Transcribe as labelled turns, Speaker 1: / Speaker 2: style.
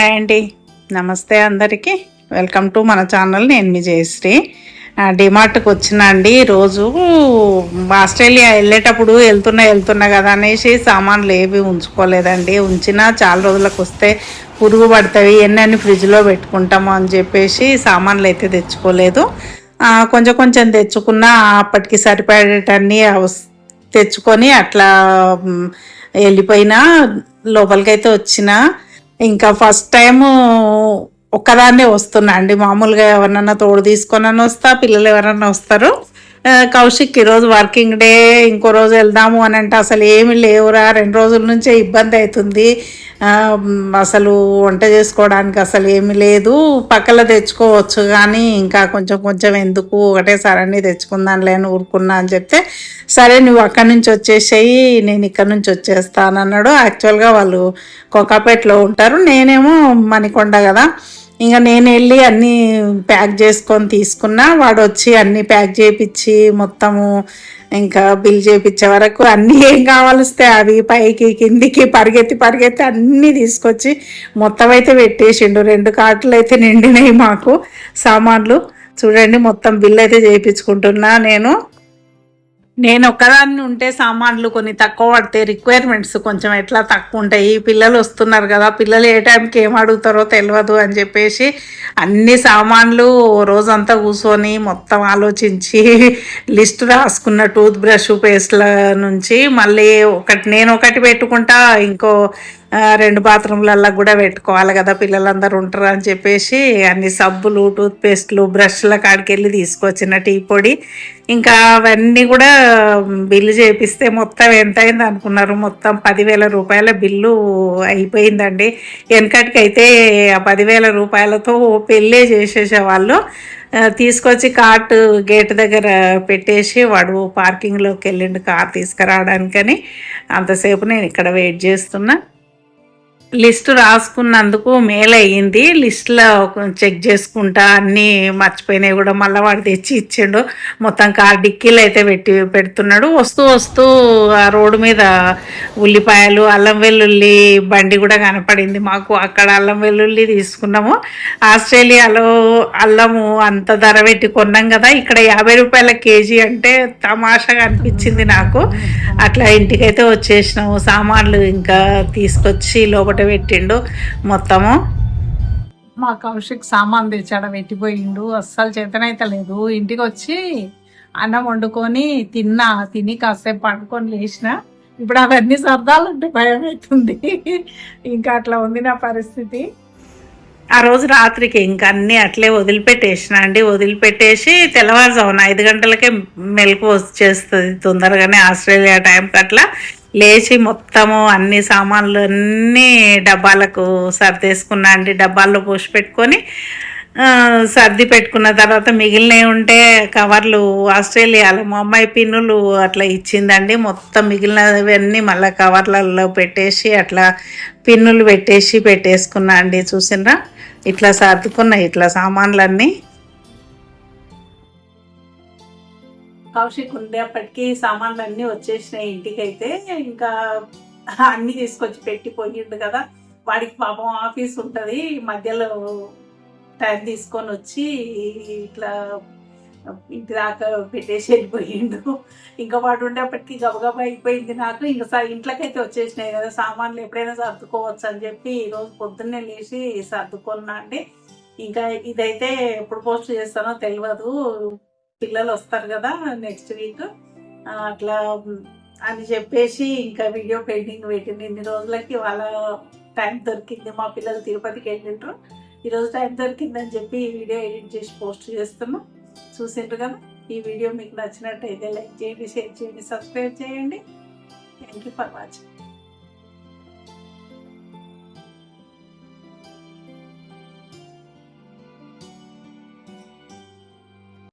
Speaker 1: Hi అండి. నమస్తే అందరికీ. వెల్కమ్ టు మన ఛానల్ నేను మీ జయశ్రీ. డిమార్ట్కి వచ్చిన అండి రోజు ఆస్ట్రేలియా వెళ్ళేటప్పుడు వెళ్తున్నా వెళ్తున్నా కదా అనేసి సామాన్లు ఏవి ఉంచుకోలేదండి. ఉంచినా చాలా రోజులకు వస్తే పురుగు పడతాయి ఎన్ని ఫ్రిడ్జ్లో పెట్టుకుంటాము అని చెప్పేసి సామాన్లు అయితే తెచ్చుకోలేదు. కొంచెం కొంచెం తెచ్చుకున్నా అప్పటికి సరిపడేటన్ని తెచ్చుకొని అట్లా వెళ్ళిపోయినా లోపలికైతే వచ్చిన ఇంకా ఫస్ట్ టైం ఒక్కదాన్నే వస్తున్నా అండి. మామూలుగా ఎవరినన్నా తోడు తీసుకొని వస్తా పిల్లలు ఎవరన్నా వస్తారు. కౌశిక్ ఈరోజు వర్కింగ్ డే ఇంకో రోజు వెళ్దాము అని అంటే అసలు ఏమి లేవురా రెండు రోజుల నుంచే ఇబ్బంది అవుతుంది. అసలు వంట చేసుకోవడానికి అసలు ఏమి లేదు. పక్కల తెచ్చుకోవచ్చు కానీ ఇంకా కొంచెం కొంచెం ఎందుకు ఒకటేసారి అన్నీ తెచ్చుకుందాంలే అని ఊరుకున్నా అని చెప్తే సరే నువ్వు అక్కడి నుంచి వచ్చేసేయి నేను ఇక్కడ నుంచి వచ్చేస్తాను అన్నాడు యాక్చువల్గా వాళ్ళు కోకాపేటలో ఉంటారు. నేనేమో మణికొండ కదా. ఇంకా నేను వెళ్ళి అన్నీ ప్యాక్ చేసుకొని తీసుకున్నా. వాడు వచ్చి అన్నీ ప్యాక్ చేయించి మొత్తము ఇంకా బిల్ చేయించే వరకు అన్నీ ఏం కావాలిస్తే అవి పైకి కిందికి పరిగెత్తి పరిగెత్తి అన్నీ తీసుకొచ్చి మొత్తం అయితే పెట్టేసిండు. రెండు కార్టులు అయితే నిండినాయి మాకు సామాన్లు. చూడండి మొత్తం బిల్ అయితే చేయించుకుంటున్నా నేను. నేను ఒక్కదాన్ని ఉంటే సామాన్లు కొన్ని తక్కువ పడితే రిక్వైర్మెంట్స్ కొంచెం ఎట్లా తక్కువ ఉంటాయి. పిల్లలు వస్తున్నారు కదా పిల్లలు ఏ టైంకి ఏం అడుగుతారో తెలియదు అని చెప్పేసి అన్ని సామాన్లు రోజంతా కూర్చొని మొత్తం ఆలోచించి లిస్ట్ రాసుకున్న టూత్ బ్రష్ పేస్ట్ల నుంచి మళ్ళీ ఒకటి నేను ఒకటి పెట్టుకుంటా ఇంకో రెండు బాత్రూమ్లల్లో కూడా పెట్టుకోవాలి కదా పిల్లలందరూ ఉంటారు అని చెప్పేసి అన్ని సబ్బులు టూత్ పేస్ట్లు బ్రష్ల కాడికి వెళ్ళి తీసుకొచ్చిన టీ పొడి. ఇంకా అవన్నీ కూడా బిల్లు చేపిస్తే మొత్తం ఎంత అయింది అనుకున్నారు? మొత్తం పదివేల రూపాయల బిల్లు అయిపోయిందండి. వెనకటికైతే ఆ పదివేల రూపాయలతో పెళ్ళే చేసేసేవాళ్ళు తీసుకొచ్చి కార్ట్ గేట్ దగ్గర పెట్టేసి వాడు పార్కింగ్లోకి వెళ్ళిండు కార్ తీసుకురావడానికని. అంతసేపు నేను ఇక్కడ వెయిట్ చేస్తున్నా. లిస్ట్ రాసుకున్నందుకు మేలు అయ్యింది లిస్ట్లో చెక్ చేసుకుంటా అన్నీ మర్చిపోయినాయి కూడా మళ్ళీ వాడు తెచ్చి ఇచ్చిండు. మొత్తం కార్ డిక్కీలు అయితే పెట్టి పెడుతున్నాడు. వస్తూ వస్తూ ఆ రోడ్డు మీద ఉల్లిపాయలు అల్లం వెల్లుల్లి బండి కూడా కనపడింది మాకు. అక్కడ అల్లం వెల్లుల్లి తీసుకున్నాము. ఆస్ట్రేలియాలో అల్లము అంత ధర పెట్టి కొన్నాం కదా. ఇక్కడ యాభై రూపాయల కేజీ అంటే తమాషాగా అనిపించింది నాకు. అట్లా ఇంటికైతే వచ్చేసినాము. సామాన్లు ఇంకా తీసుకొచ్చి లోపల పెట్టిండు మొత్తము. మా కౌశిక్ సామాన్ తెచ్చాడ పెట్టిపోయిండు. అస్సలు చేతనైతే లేదు. ఇంటికి వచ్చి అన్నం వండుకొని తిన్నా. తిని కాసేపు పండుకొని లేచిన. ఇప్పుడు అవన్నీ సర్దాలంటే భయం అవుతుంది ఇంకా అట్లా ఉంది నా పరిస్థితి. ఆ రోజు రాత్రికి ఇంకా అన్నీ అట్లే వదిలిపెట్టేసిన అండి. వదిలిపెట్టేసి తెల్లవారుజామున ఐదు గంటలకే మెలకు వచ్చేస్తుంది తొందరగానే ఆస్ట్రేలియా టైంకి అట్లా. లేచి మొత్తము అన్ని సామాన్లు అన్నీ డబ్బాలకు సర్దేసుకున్నా అండి. డబ్బాల్లో పోసి పెట్టుకొని సర్ది పెట్టుకున్న తర్వాత మిగిలినవి ఉంటే కవర్లు ఆస్ట్రేలియాలో మా అమ్మాయి పిన్నులు అట్లా ఇచ్చిందండి. మొత్తం మిగిలినవన్నీ మళ్ళీ కవర్లలో పెట్టేసి అట్లా పిన్నులు పెట్టేసి పెట్టేసుకున్నా అండి. చూసినరా? ఇట్లా సర్దుకున్న ఇట్లా సామాన్లన్నీ కౌశిక్ ఉండేప్పటికీ సామాన్లు అన్నీ వచ్చేసినాయి ఇంటికైతే. ఇంకా అన్నీ తీసుకొచ్చి పెట్టి పోయిండు కదా. వాడికి పాపం ఆఫీస్ ఉంటుంది. మధ్యలో టైం తీసుకొని వచ్చి ఇట్లా ఇంటి దాకా పెట్టేసి వెళ్ళిపోయిండు. ఇంకా వాడు ఉండేప్పటికీ గబగబా అయిపోయింది నాకు. ఇంకా సార్ ఇంట్లోకైతే వచ్చేసినాయి కదా. సామాన్లు ఎప్పుడైనా సర్దుకోవచ్చు అని చెప్పి ఈరోజు పొద్దున్నే లేచి సర్దుకున్నా అండి. ఇంకా ఇదైతే ఎప్పుడు పోస్ట్ చేస్తానో తెలియదు పిల్లలు వస్తారు కదా నెక్స్ట్ వీక్ అట్లా అని చెప్పేసి ఇంకా వీడియో పెయింటింగ్ పెట్టింది. ఇన్ని రోజులకి వాళ్ళ టైం దొరికింది. మా పిల్లలు తిరుపతికి వెళ్ళిండ్రు. ఈరోజు టైం దొరికిందని చెప్పి ఈ వీడియో ఎడిట్ చేసి పోస్ట్ చేస్తున్నాం. చూసిండ్రు కదా? ఈ వీడియో మీకు నచ్చినట్టయితే లైక్ చేయండి షేర్ చేయండి సబ్స్క్రైబ్ చేయండి. Thank you for watching